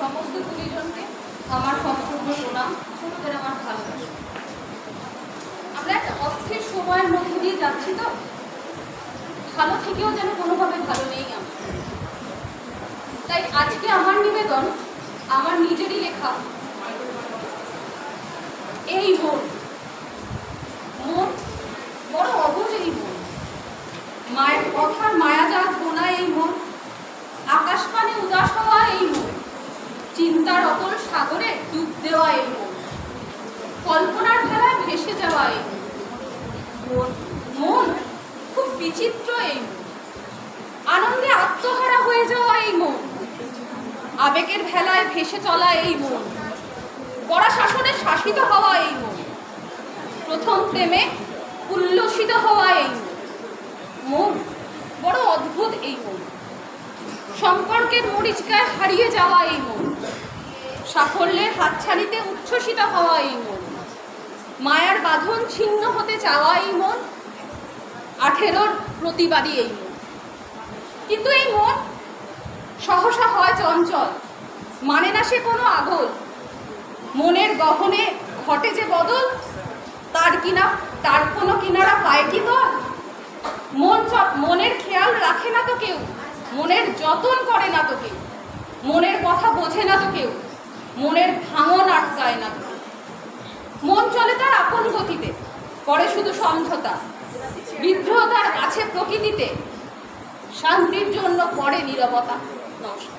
সমস্ত গুণীজনকে আমার সশ্রদ্ধ প্রণাম, ছোটদের আমার ভালোবাসা। আমরা একটা অস্থির সময়ের মধ্যে দিয়ে যাচ্ছি তো? ভালো থেকেও যেন কোনোভাবে ভালো নেই আমরা তাই আজকে আমার নিবেদন, আমার নিজেরই লেখা, এই মন। মন বড় অবুঝ এই মন। মায়ের কথার মায়াজাত বোনা এই মন আকাশ পানে উদাস হওয়া এই মন চিন্তার অতল সাগরে ডুব দেওয়া এই মন কল্পনার যাওয়া এই মন খুব বিচিত্র এই আনন্দে আত্মহারা হয়ে যাওয়া এই মন। আবেগের ভেলায় ভেসে চলা এই মন। কড়া শাসনে শাসিত হওয়া এই মন। প্রথম প্রেমে উল্লসিত হওয়া এই মন। বড় অদ্ভুত এই মন। সম্পর্কের মরিচকায় হারিয়ে যাওয়া এই মন। সাফল্যের হাতছানিতে উচ্ছ্বসিত হওয়া এই মন। মায়ার বাঁধন ছিন্ন হতে চাওয়া এই মন, আঠেরোর প্রতিবাদী এই মন। কিন্তু এই মন সহসা হয় চঞ্চল মানে না সে কোনো আগল। মনের গহনে ঘটে যে বদল, তার কিনা, তার কোনো কিনারা পায় কি তল মন মনের খেয়াল রাখে না তো কেউ, মনের যতন করে না তো কেউ, মনের কথা বোঝে না তো কেউ, মনের ভাঙন আটকায় না তো আপন গতিতে পরে শুধু সমঝোতা বিদ্রোহ তার কাছে প্রকৃতিতে শান্তির জন্য পরে নিরবতা নমস্কার